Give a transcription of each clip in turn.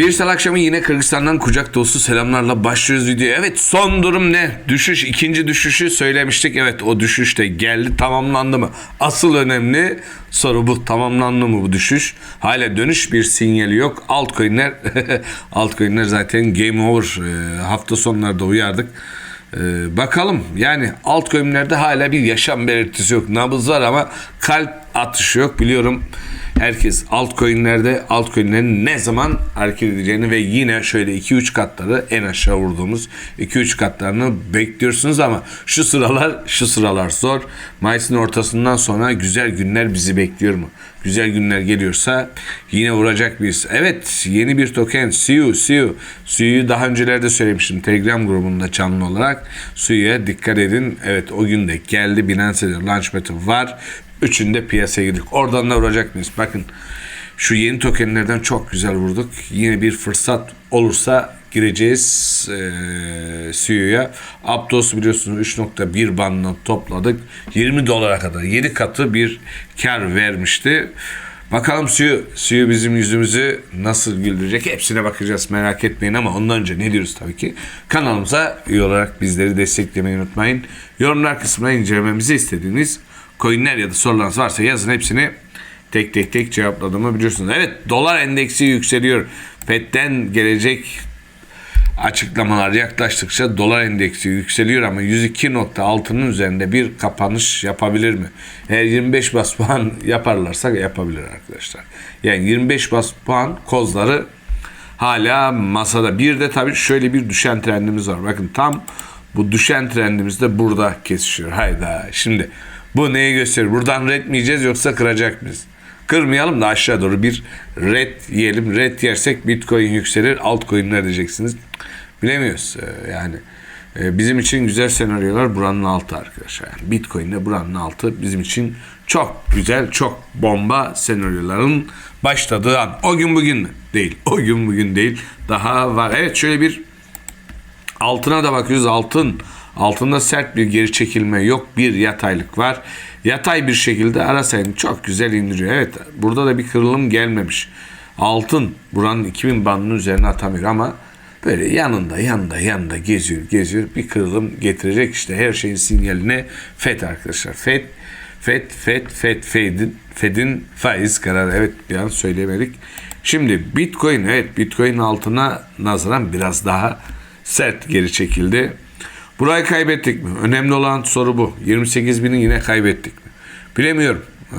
Bir salı akşamı yine Kırgızistan'dan kucak dolusu selamlarla başlıyoruz videoya. Evet son durum ne? Düşüş ikinci düşüşü söylemiştik. Evet o düşüş de geldi tamamlandı mı? Asıl önemli soru bu tamamlandı mı bu düşüş? Hala dönüş bir sinyali yok. Altcoin'ler altcoin'ler zaten game over. Ee, hafta sonlarda uyardık. Ee, bakalım yani altcoin'lerde hala bir yaşam belirtisi yok. Nabız var ama kalp atışı yok. Biliyorum herkes altcoin'lerde altcoin'lerin ne zaman hareket edeceğini ve yine şöyle 2-3 katları en aşağı vurduğumuz 2-3 katlarını bekliyorsunuz ama şu sıralar şu sıralar zor. Mayıs'ın ortasından sonra güzel günler bizi bekliyor mu? Güzel günler geliyorsa yine vuracak biz. Evet yeni bir token Suyu Suyu. Suyu'yu daha öncelerde söylemiştim Telegram grubunda canlı olarak. Suyu'ya dikkat edin. Evet o gün de geldi. Binance'de launchpad'i var. Üçünde piyasaya girdik. Oradan da vuracak mıyız? Bakın şu yeni tokenlerden çok güzel vurduk. Yine bir fırsat olursa gireceğiz e, CEO'ya. Aptos biliyorsunuz 3.1 bandını topladık. 20 dolara kadar 7 katı bir kar vermişti. Bakalım CEO, CEO bizim yüzümüzü nasıl güldürecek hepsine bakacağız merak etmeyin ama ondan önce ne diyoruz tabii ki. Kanalımıza üye olarak bizleri desteklemeyi unutmayın. Yorumlar kısmına incelememizi istediğiniz coinler ya da sorularınız varsa yazın hepsini tek tek tek cevapladığımı biliyorsunuz. Evet dolar endeksi yükseliyor. FED'den gelecek açıklamalar yaklaştıkça dolar endeksi yükseliyor ama 102.6'nın üzerinde bir kapanış yapabilir mi? Eğer 25 bas puan yaparlarsa yapabilir arkadaşlar. Yani 25 bas puan kozları hala masada. Bir de tabii şöyle bir düşen trendimiz var. Bakın tam bu düşen trendimiz de burada kesişiyor. Hayda. Şimdi bu neyi gösteriyor? Buradan red mi yiyeceğiz yoksa kıracak mıyız? Kırmayalım da aşağı doğru bir red yiyelim. Red yersek bitcoin yükselir. Altcoin'ler diyeceksiniz. Bilemiyoruz Ee, yani. e, Bizim için güzel senaryolar buranın altı arkadaşlar. Yani Bitcoin'de buranın altı bizim için çok güzel, çok bomba senaryoların başladığı an. O gün bugün? Değil. O gün bugün değil. Daha var. Evet şöyle bir Altına da bakıyoruz altın. Altında sert bir geri çekilme yok. Bir yataylık var. Yatay bir şekilde ara sayını çok güzel indiriyor. Evet burada da bir kırılım gelmemiş. Altın buranın 2000 bandının üzerine atamıyor ama böyle yanında yanında yanında geziyor geziyor bir kırılım getirecek işte her şeyin sinyaline FED arkadaşlar. FED FED FED FED FED'in FED'in faiz kararı evet bir an söylemedik. Şimdi Bitcoin evet Bitcoin altına nazaran biraz daha sert geri çekildi. Burayı kaybettik mi? Önemli olan soru bu. 28 bini yine kaybettik mi? Bilemiyorum. Ee,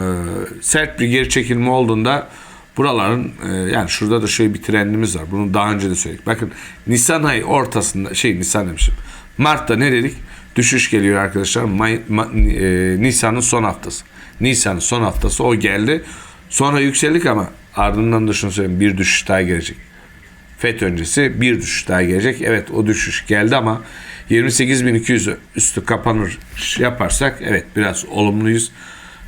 sert bir geri çekilme olduğunda buraların e, yani şurada da şöyle bir trendimiz var. Bunu daha önce de söyledik. Bakın Nisan ayı ortasında şey Nisan demişim. Mart'ta ne dedik? Düşüş geliyor arkadaşlar. May, ma- e, Nisan'ın son haftası. Nisan'ın son haftası o geldi. Sonra yükseldik ama ardından da şunu söyleyeyim bir düşüş daha gelecek. FET öncesi bir düşüş daha gelecek. Evet o düşüş geldi ama 28.200 üstü kapanır yaparsak evet biraz olumluyuz.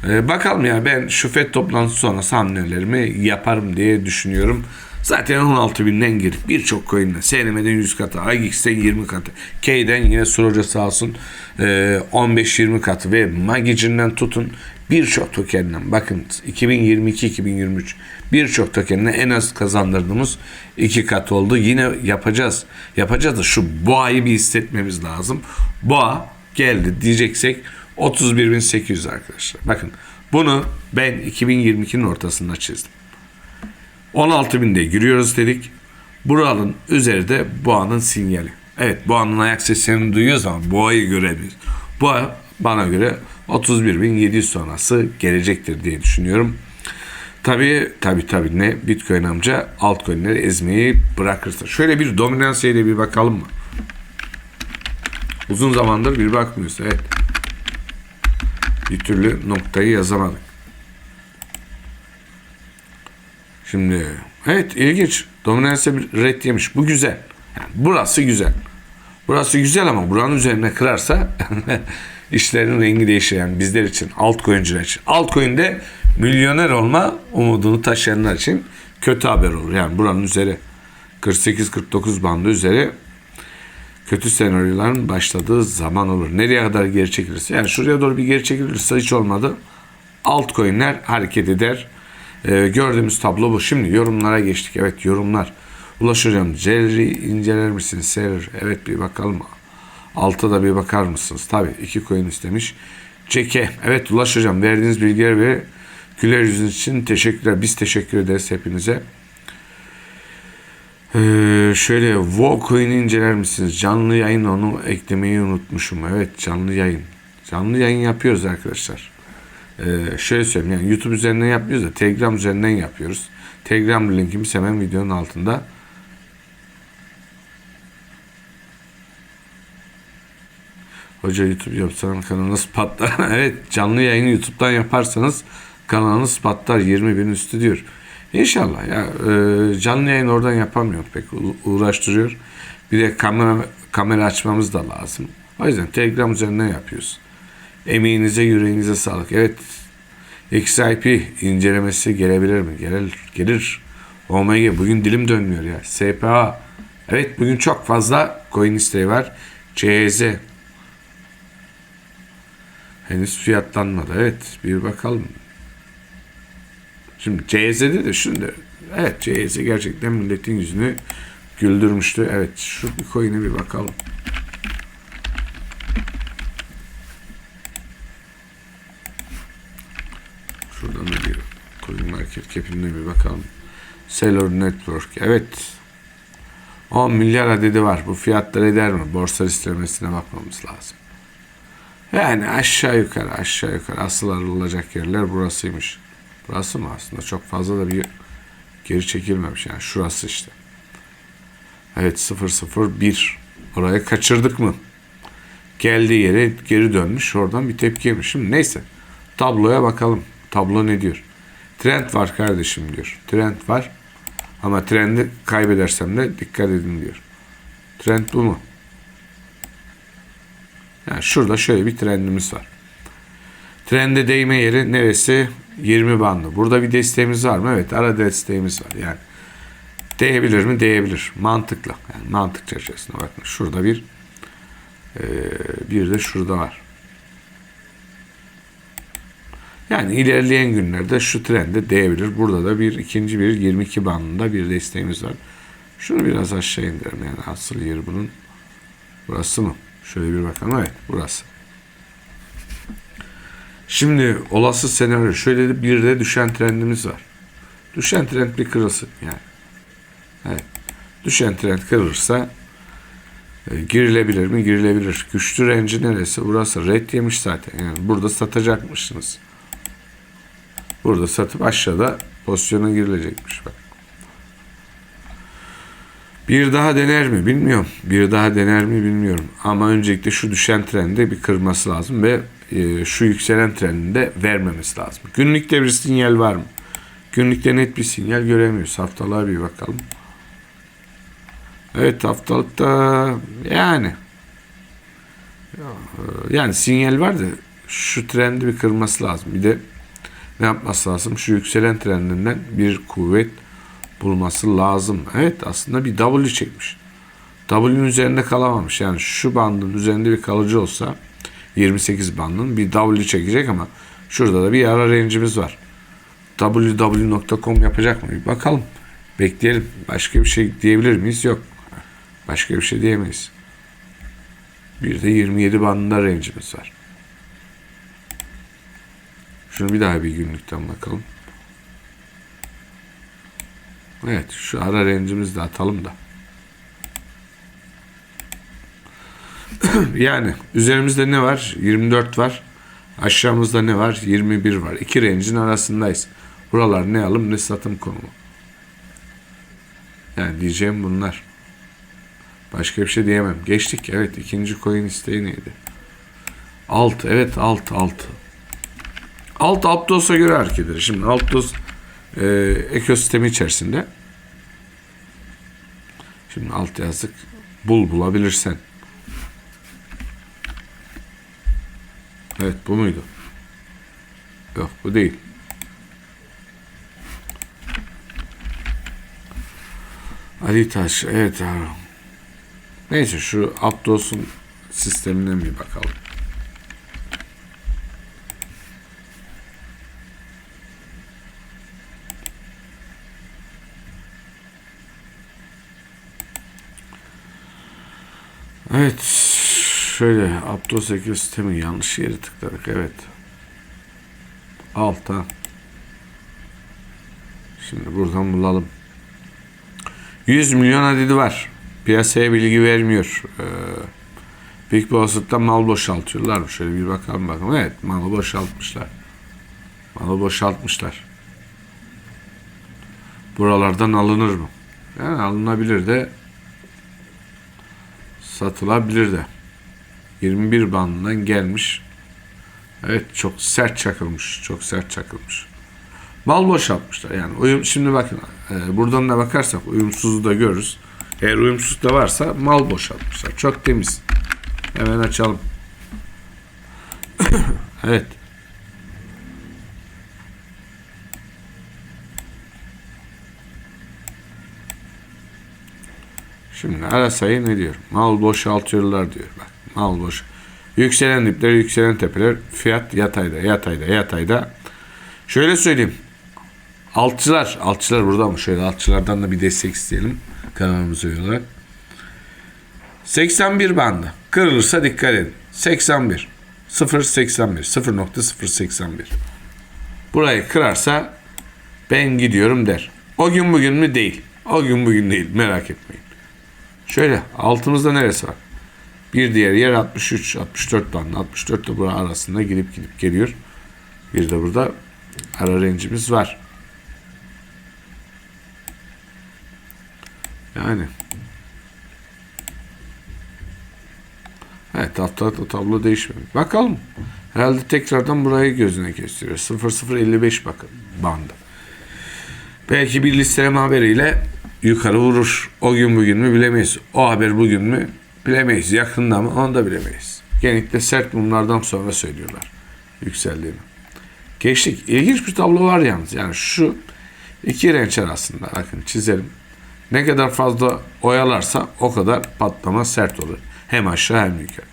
Ee, bakalım ya ben şu FED toplantısı sonrası hamlelerimi yaparım diye düşünüyorum. Zaten 16.000'den girip birçok coin'le SNM'den 100 katı, IGX'ten 20 katı, K'den yine Suroca sağ olsun e, 15-20 katı ve Magic'inden tutun birçok tokenden bakın 2022-2023 birçok tokenine en az kazandırdığımız iki kat oldu. Yine yapacağız. Yapacağız da şu boğayı bir hissetmemiz lazım. Boğa geldi diyeceksek 31.800 arkadaşlar. Bakın bunu ben 2022'nin ortasında çizdim. 16.000'de giriyoruz dedik. Buranın üzeri de boğanın sinyali. Evet boğanın ayak seslerini duyuyoruz ama boğayı göremiyoruz. Boğa bana göre 31.700 sonrası gelecektir diye düşünüyorum. Tabii tabii tabii ne Bitcoin amca altcoin'leri ezmeyi bırakırsa. Şöyle bir dominansiyayla bir bakalım mı? Uzun zamandır bir bakmıyoruz. Evet. Bir türlü noktayı yazamadık. Şimdi evet ilginç. Dominansa bir red yemiş. Bu güzel. Yani burası güzel. Burası güzel ama buranın üzerine kırarsa işlerin rengi değişir yani bizler için, altcoin'ciler için. Altcoin'de milyoner olma umudunu taşıyanlar için kötü haber olur. Yani buranın üzeri 48-49 bandı üzeri kötü senaryoların başladığı zaman olur. Nereye kadar geri çekilirse. Yani şuraya doğru bir geri çekilirse hiç olmadı. Altcoin'ler hareket eder. Ee, gördüğümüz tablo bu. Şimdi yorumlara geçtik. Evet yorumlar. Ulaş hocam Jerry inceler misiniz? Serir. Evet bir bakalım. Alta da bir bakar mısınız? Tabii iki coin istemiş. Çeke. Evet Ulaş hocam verdiğiniz bilgiler ve güler yüzünüz için teşekkürler. Biz teşekkür ederiz hepinize. Ee, şöyle Vocoin'i inceler misiniz? Canlı yayın onu eklemeyi unutmuşum. Evet canlı yayın. Canlı yayın yapıyoruz arkadaşlar. Ee, şöyle söyleyeyim yani YouTube üzerinden yapmıyoruz da Telegram üzerinden yapıyoruz. Telegram linkimiz hemen videonun altında. Hoca YouTube yapsanız kanalınız patlar. evet canlı yayını YouTube'dan yaparsanız kanalınız patlar 20 bin üstü diyor. İnşallah ya e, canlı yayın oradan yapamıyor pek uğraştırıyor. Bir de kamera kamera açmamız da lazım. O yüzden Telegram üzerinden yapıyoruz. Emeğinize yüreğinize sağlık. Evet XIP incelemesi gelebilir mi? Gelir. Gelir. OMG bugün dilim dönmüyor ya. SPA. Evet bugün çok fazla coin isteği var. CZ. Henüz fiyatlanmadı. Evet bir bakalım. Şimdi CZ'de de şimdi evet CZ gerçekten milletin yüzünü güldürmüştü. Evet şu bir coin'e bir bakalım. Şuradan da bir cap'ine bir bakalım. Seller Network. Evet. 10 milyar adedi var. Bu fiyatlar eder mi? Borsa listlemesine bakmamız lazım. Yani aşağı yukarı aşağı yukarı asıl arılacak yerler burasıymış. Burası mı aslında? Çok fazla da bir geri çekilmemiş yani şurası işte. Evet 001 orayı kaçırdık mı? Geldiği yere geri dönmüş. Oradan bir tepki yemiş. Şimdi neyse. Tabloya bakalım. Tablo ne diyor? Trend var kardeşim diyor. Trend var. Ama trendi kaybedersem de dikkat edin diyor. Trend bu mu? Yani şurada şöyle bir trendimiz var. Trende değme yeri neresi? 20 bandı. Burada bir desteğimiz var mı? Evet ara desteğimiz var. Yani değebilir mi? Değebilir. Mantıklı. Yani mantık çerçevesinde bakın. Şurada bir bir de şurada var. Yani ilerleyen günlerde şu trende değebilir. Burada da bir ikinci bir 22 bandında bir desteğimiz var. Şunu biraz aşağı indirelim. Yani asıl yeri bunun burası mı? Şöyle bir bakalım. Evet burası. Şimdi olası senaryo şöyle bir de düşen trendimiz var. Düşen trend bir kırılsın yani. Evet. Düşen trend kırılırsa e, girilebilir mi? Girilebilir. Güçlü renci neresi? Burası. Red yemiş zaten. Yani burada satacakmışsınız. Burada satıp aşağıda pozisyona girilecekmiş bak. Bir daha dener mi bilmiyorum. Bir daha dener mi bilmiyorum. Ama öncelikle şu düşen trendi bir kırması lazım ve e, şu yükselen trendini de vermemesi lazım. Günlükte bir sinyal var mı? Günlükte net bir sinyal göremiyoruz. Haftalığa bir bakalım. Evet haftalıkta yani yani sinyal var da şu trendi bir kırması lazım. Bir de ne yapması lazım? Şu yükselen trendinden bir kuvvet bulması lazım. Evet aslında bir W çekmiş. W'nin üzerinde kalamamış. Yani şu bandın üzerinde bir kalıcı olsa 28 bandın bir W çekecek ama şurada da bir ara range'imiz var. www.com yapacak mı? Bir bakalım. Bekleyelim. Başka bir şey diyebilir miyiz? Yok. Başka bir şey diyemeyiz. Bir de 27 bandında range'imiz var. Şunu bir daha bir günlükten bakalım. Evet şu ara range'imizi de atalım da. yani üzerimizde ne var? 24 var. Aşağımızda ne var? 21 var. İki range'in arasındayız. Buralar ne alım ne satım konumu. Yani diyeceğim bunlar. Başka bir şey diyemem. Geçtik. Evet ikinci coin isteği neydi? Alt. Evet alt alt. Alt Aptos'a göre hareket eder. Şimdi Aptos e, ekosistemi içerisinde. Şimdi alt yazdık. Bul bulabilirsen. Evet bu muydu? Yok bu değil. Ali Taş evet neyse şu Aptos'un sistemine bir bakalım Evet. Şöyle Aptos ekosistemi yanlış yere tıkladık. Evet. Alta. Şimdi buradan bulalım. 100 milyon adedi var. Piyasaya bilgi vermiyor. Ee, bir olasılıkla mal boşaltıyorlar mı? Şöyle bir bakalım bakalım. Evet malı boşaltmışlar. Malı boşaltmışlar. Buralardan alınır mı? Yani alınabilir de satılabilir de. 21 bandından gelmiş. Evet çok sert çakılmış. Çok sert çakılmış. Mal boşaltmışlar. Yani uyum, şimdi bakın e, buradan da bakarsak uyumsuzu da görürüz. Eğer uyumsuz da varsa mal boşaltmışlar. Çok temiz. Hemen açalım. evet. Şimdi ara sayı ne diyor? Mal boşaltıyorlar diyor. Bak mal boş. Yükselen dipler, yükselen tepeler, fiyat yatayda, yatayda, yatayda. Şöyle söyleyeyim. Altçılar, altçılar burada mı? Şöyle altçılardan da bir destek isteyelim kanalımıza üye olarak. 81 bandı. Kırılırsa dikkat edin. 81. 0.81. 0.081. Burayı kırarsa ben gidiyorum der. O gün bugün mü? Değil. O gün bugün değil. Merak etmeyin. Şöyle altımızda neresi var? Bir diğer yer 63, 64 bandı. 64 de bura arasında gidip gidip geliyor. Bir de burada ara rencimiz var. Yani Evet haftalık tablo değişmemiş. Bakalım. Herhalde tekrardan burayı gözüne kestiriyor. 0055 bakın bandı. Belki bir listeleme haberiyle yukarı vurur. O gün bugün mü bilemeyiz. O haber bugün mü bilemeyiz. Yakında mı onu da bilemeyiz. Genellikle sert mumlardan sonra söylüyorlar yükseldiğini. Geçtik. İlginç bir tablo var yalnız. Yani şu iki renç arasında bakın çizelim. Ne kadar fazla oyalarsa o kadar patlama sert olur. Hem aşağı hem yukarı.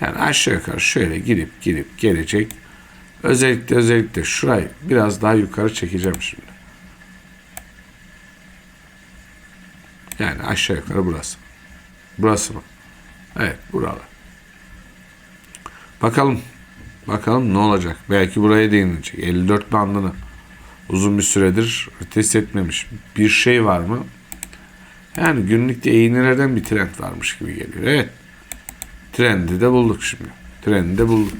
Yani aşağı yukarı şöyle girip girip gelecek. Özellikle özellikle şurayı biraz daha yukarı çekeceğim şimdi. Yani aşağı yukarı burası. Burası mı? Evet buralar. Bakalım. Bakalım ne olacak. Belki buraya değinilecek. 54 bandını uzun bir süredir test etmemiş. Bir şey var mı? Yani günlükte eğnelerden bir trend varmış gibi geliyor. Evet. Trendi de bulduk şimdi. Trendi de bulduk.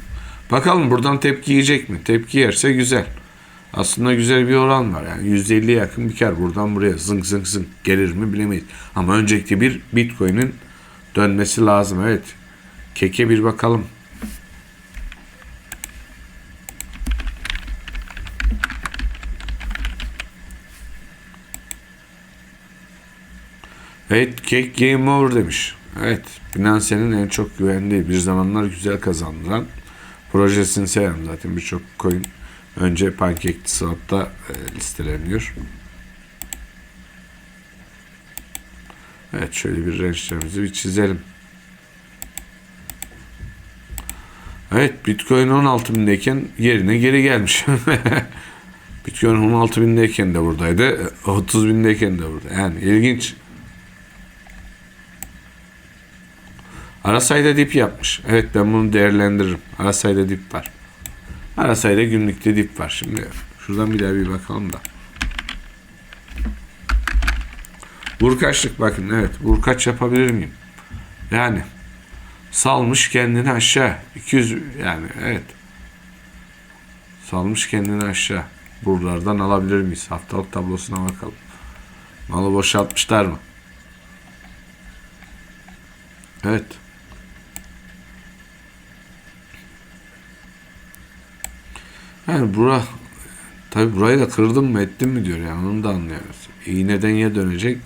Bakalım buradan tepki yiyecek mi? Tepki yerse güzel. Aslında güzel bir oran var. Yani %50'ye yakın bir kar buradan buraya zınk zınk zınk gelir mi bilemeyiz. Ama öncelikle bir Bitcoin'in dönmesi lazım. Evet. Keke bir bakalım. Evet, Cake Game Over demiş. Evet, Binance'nin en çok güvendiği, bir zamanlar güzel kazandıran projesini severim zaten birçok coin önce PancakeSwap'ta e, listeleniyor. Evet, şöyle bir range'lerimizi bir çizelim. Evet, Bitcoin 16.000'deyken yerine geri gelmiş. Bitcoin 16.000'deyken de buradaydı, 30.000'deyken de burada. Yani ilginç. Arasayda dip yapmış. Evet ben bunu değerlendiririm. Arasayda dip var. Arasayda günlükte dip var. Şimdi şuradan bir daha bir bakalım da. Vurkaçlık bakın evet. Vurkaç yapabilir miyim? Yani salmış kendini aşağı. 200 yani evet. Salmış kendini aşağı. Buralardan alabilir miyiz? Haftalık tablosuna bakalım. Malı boşaltmışlar mı? Evet. Yani bura tabi burayı da kırdım mı ettim mi diyor yani onu da anlayamıyoruz. İğneden ya dönecek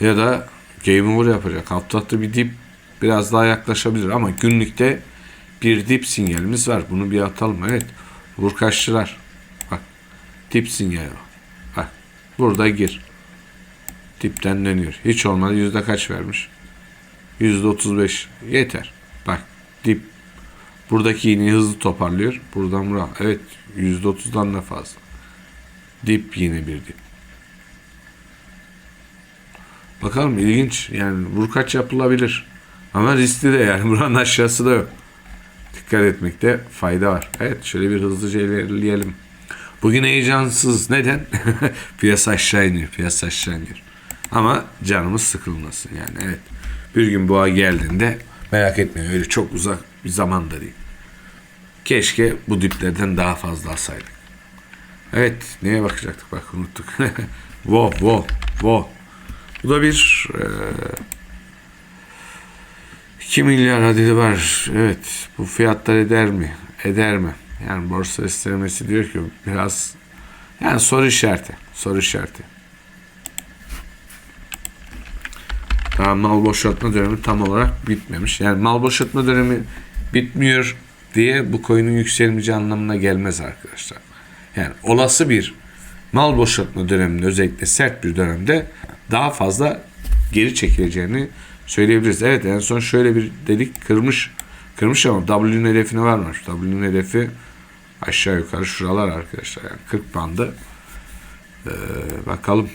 ya da game over yapacak. Haftalıkta bir dip biraz daha yaklaşabilir ama günlükte bir dip sinyalimiz var. Bunu bir atalım. Evet. Vurkaççılar. Bak. Dip sinyali. Bak. Burada gir. Dipten dönüyor. Hiç olmadı yüzde kaç vermiş? Yüzde otuz beş. Yeter. Bak. Dip Buradaki iğneyi hızlı toparlıyor. Buradan buraya. Evet. %30'dan da fazla. Dip yine bir dip. Bakalım ilginç. Yani vurkaç yapılabilir. Ama riskli de yani buranın aşağısı da yok. Dikkat etmekte fayda var. Evet şöyle bir hızlıca ilerleyelim. Bugün heyecansız. Neden? piyasa aşağı iniyor. Piyasa aşağı iniyor. Ama canımız sıkılmasın yani. Evet. Bir gün boğa geldiğinde merak etmeyin öyle çok uzak bir zaman değil. Keşke bu diplerden daha fazla alsaydık. Evet neye bakacaktık bak unuttuk. Vo vo vo. Bu da bir e, 2 milyar adedi var. Evet bu fiyatlar eder mi? Eder mi? Yani borsa istemesi diyor ki biraz yani soru işareti. Soru işareti. Daha mal boşaltma dönemi tam olarak bitmemiş. Yani mal boşaltma dönemi bitmiyor diye bu coin'in yükselmeyeceği anlamına gelmez arkadaşlar. Yani olası bir mal boşaltma döneminde özellikle sert bir dönemde daha fazla geri çekileceğini söyleyebiliriz. Evet en son şöyle bir dedik kırmış kırmış ama W'nin hedefine varmış. W'nin hedefi aşağı yukarı şuralar arkadaşlar. Yani 40 bandı. Ee, bakalım.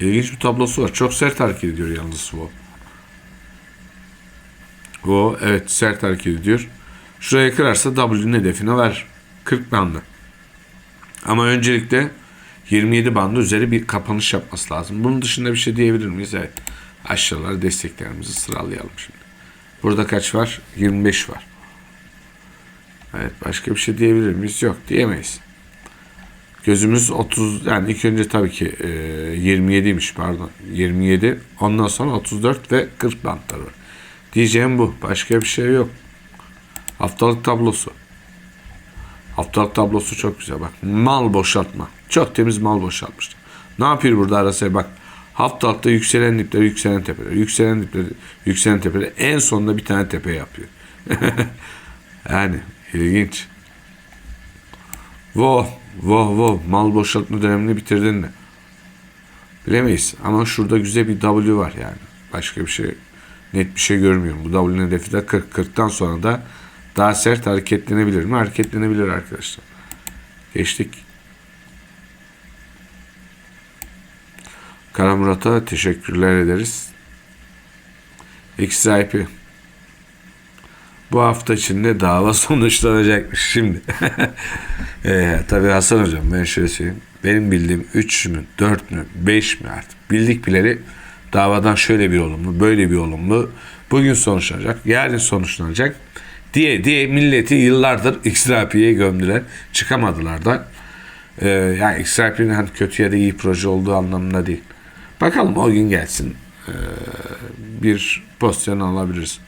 İlginç bir tablosu var. Çok sert hareket ediyor yalnız bu. O evet sert hareket ediyor. Şuraya kırarsa W'nin hedefine var. 40 bandı. Ama öncelikle 27 bandı üzeri bir kapanış yapması lazım. Bunun dışında bir şey diyebilir miyiz? Evet. Aşağılara desteklerimizi sıralayalım şimdi. Burada kaç var? 25 var. Evet başka bir şey diyebilir miyiz? Yok diyemeyiz. Gözümüz 30 yani ilk önce tabii ki e, 27'ymiş pardon 27 ondan sonra 34 ve 40 bantları var. Diyeceğim bu. Başka bir şey yok. Haftalık tablosu. Haftalık tablosu çok güzel bak. Mal boşaltma. Çok temiz mal boşaltmıştı. Ne yapıyor burada arasaya bak. Haftalıkta yükselen dipleri, yükselen tepeler, yükselen dipleri, yükselen tepeler. En sonunda bir tane tepe yapıyor. yani ilginç. Voh, voh, voh. Mal boşaltma dönemini bitirdin mi? Bilemeyiz. Ama şurada güzel bir W var yani. Başka bir şey, net bir şey görmüyorum. Bu W'nin hedefi de 40. 40'tan sonra da daha sert hareketlenebilir mi? Hareketlenebilir arkadaşlar. Geçtik. Kara Murat'a teşekkürler ederiz. XIP. Bu hafta içinde dava sonuçlanacakmış şimdi. ee, tabii Hasan Hocam ben şöyle söyleyeyim. Benim bildiğim 3 mü 4 mü 5 mi artık bildik bileli davadan şöyle bir olumlu böyle bir olumlu bugün sonuçlanacak yarın sonuçlanacak diye diye milleti yıllardır XRP'ye gömdüler. Çıkamadılar da. Ee, yani XRP'nin hani kötü ya da iyi proje olduğu anlamında değil. Bakalım o gün gelsin. Ee, bir pozisyon alabiliriz.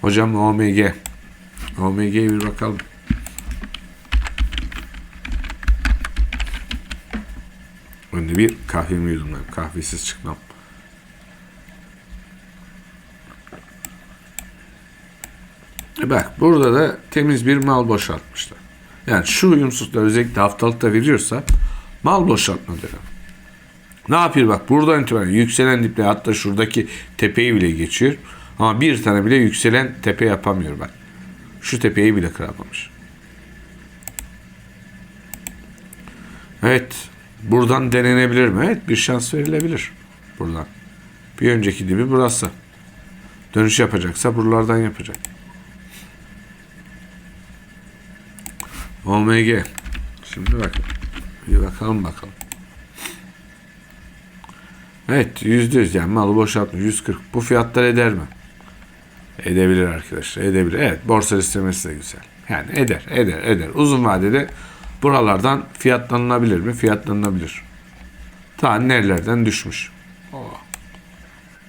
Hocam OMG. OMG'ye bir bakalım. Önde bir kahvemi yudumlayayım. Kahvesiz çıkmam. E bak burada da temiz bir mal boşaltmışlar. Yani şu uyumsuzluklar özellikle haftalıkta veriyorsa mal boşaltma dönemi. Ne yapıyor bak buradan itibaren yükselen diple hatta şuradaki tepeyi bile geçiyor. Ama bir tane bile yükselen tepe yapamıyor bak. Şu tepeyi bile kıramamış. Evet. Buradan denenebilir mi? Evet bir şans verilebilir. Buradan. Bir önceki dibi burası. Dönüş yapacaksa buralardan yapacak. OMG. Şimdi bak. Bir bakalım bakalım. Evet yüzde yüz yani malı boşaltmış 140. Bu fiyatlar eder mi? Edebilir arkadaşlar edebilir. Evet borsa istemesi de güzel. Yani eder eder eder. Uzun vadede buralardan fiyatlanabilir mi? Fiyatlanabilir. Ta nerelerden düşmüş.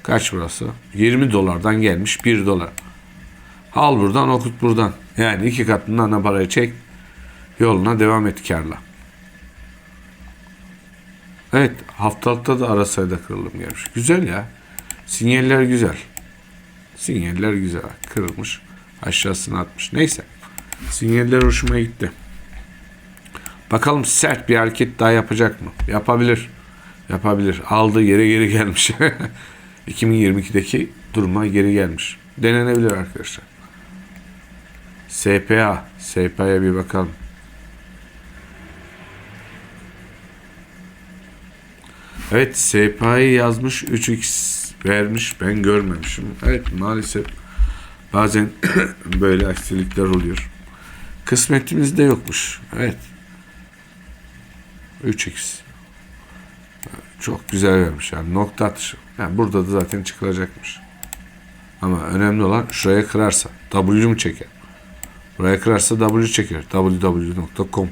Kaç burası? 20 dolardan gelmiş 1 dolar. Al buradan okut buradan. Yani iki katından ana parayı çek. Yoluna devam et karla. Evet haftalıkta da ara sayıda kırılım gelmiş. Güzel ya. Sinyaller güzel. Sinyaller güzel. Kırılmış. Aşağısına atmış. Neyse. Sinyaller hoşuma gitti. Bakalım sert bir hareket daha yapacak mı? Yapabilir. Yapabilir. Aldığı yere geri gelmiş. 2022'deki duruma geri gelmiş. Denenebilir arkadaşlar. SPA. SPA'ya bir bakalım. Evet SPA'yı yazmış 3x vermiş ben görmemişim. Evet maalesef bazen böyle aksilikler oluyor. Kısmetimizde yokmuş. Evet. 3x. Çok güzel vermiş yani nokta atışı. Yani burada da zaten çıkılacakmış. Ama önemli olan şuraya kırarsa W mu çeker? Buraya kırarsa W çeker. www.com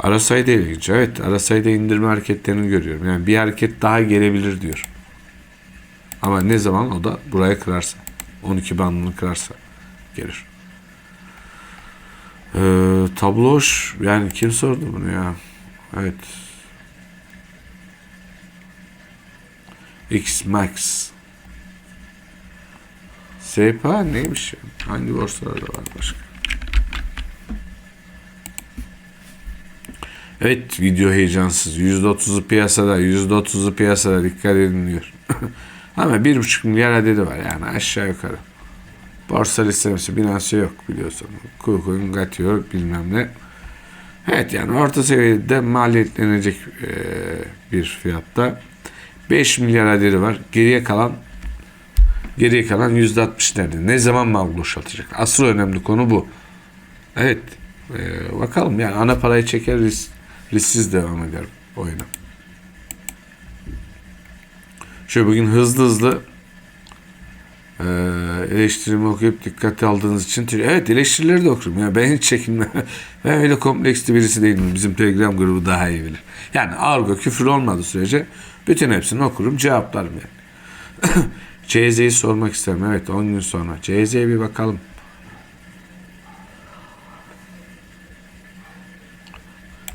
Ara sayıda ilginç. Evet ara sayıda indirme hareketlerini görüyorum. Yani bir hareket daha gelebilir diyor. Ama ne zaman o da buraya kırarsa. 12 bandını kırarsa gelir. Ee, tablo hoş. Yani kim sordu bunu ya? Evet. X Max. SPA neymiş? Hangi borsalarda var başka? Evet video heyecansız. %30'u piyasada, %30'u piyasada dikkat edin diyor. Ama 1,5 milyar adedi var yani aşağı yukarı. Borsa listesi Binance yok biliyorsun. Kuyukuyun katıyor bilmem ne. Evet yani orta seviyede maliyetlenecek e, bir fiyatta. 5 milyar adedi var. Geriye kalan geriye kalan %60 nerede? Ne zaman mal boşaltacak? Asıl önemli konu bu. Evet. e, bakalım yani ana parayı çeker risk, risksiz devam eder oyuna. Şöyle bugün hızlı hızlı e, eleştirimi okuyup dikkate aldığınız için evet eleştirileri de okurum. Ya ben hiç çekinmem ben öyle kompleksli birisi değilim. Bizim telegram grubu daha iyi bilir. Yani argo küfür olmadığı sürece bütün hepsini okurum cevaplarım yani. CZ'yi sormak isterim. Evet 10 gün sonra. CZ'ye bir bakalım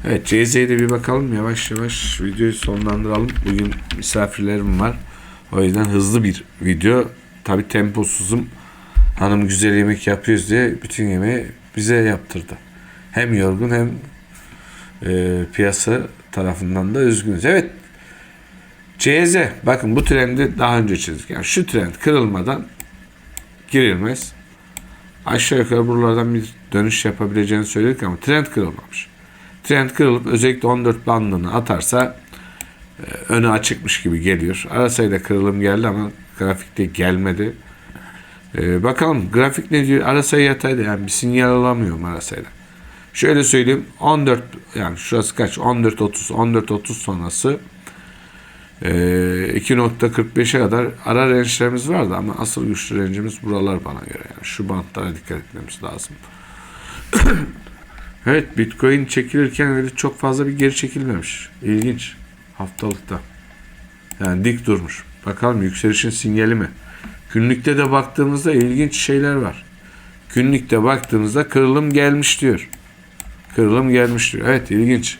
Evet CZ'ye de bir bakalım yavaş yavaş videoyu sonlandıralım. Bugün misafirlerim var. O yüzden hızlı bir video. Tabi temposuzum. Hanım güzel yemek yapıyoruz diye bütün yemeği bize yaptırdı. Hem yorgun hem e, piyasa tarafından da üzgünüz. Evet CZ bakın bu trendi daha önce çizdik. Yani şu trend kırılmadan girilmez. Aşağı yukarı buralardan bir dönüş yapabileceğini söyledik ama trend kırılmamış trend kırılıp özellikle 14 bandını atarsa e, önü açıkmış gibi geliyor. Ara sayıda kırılım geldi ama grafikte gelmedi. E, bakalım grafik ne diyor? Ara sayı yatayda yani bir sinyal alamıyorum ara sayıda. Şöyle söyleyeyim 14 yani şurası kaç 14 30 14 30 sonrası e, 2.45'e kadar ara range'lerimiz vardı ama asıl güçlü range'imiz buralar bana göre yani şu bantlara dikkat etmemiz lazım. Evet Bitcoin çekilirken öyle çok fazla bir geri çekilmemiş. İlginç. Haftalıkta. Yani dik durmuş. Bakalım yükselişin sinyali mi? Günlükte de baktığımızda ilginç şeyler var. Günlükte baktığımızda kırılım gelmiş diyor. Kırılım gelmiş diyor. Evet ilginç.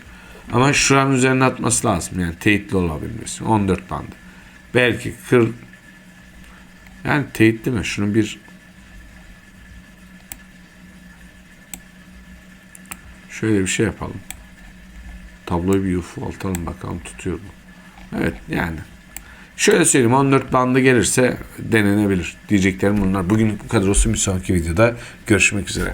Ama şuranın üzerine atması lazım. Yani teyitli olabilmesi. 14 bandı. Belki kır... Yani teyitli mi? Şunu bir Şöyle bir şey yapalım. Tabloyu bir ufaltalım bakalım tutuyor mu? Evet yani. Şöyle söyleyeyim 14 bandı gelirse denenebilir. Diyeceklerim bunlar. Bugün bu kadar olsun bir sonraki videoda görüşmek üzere.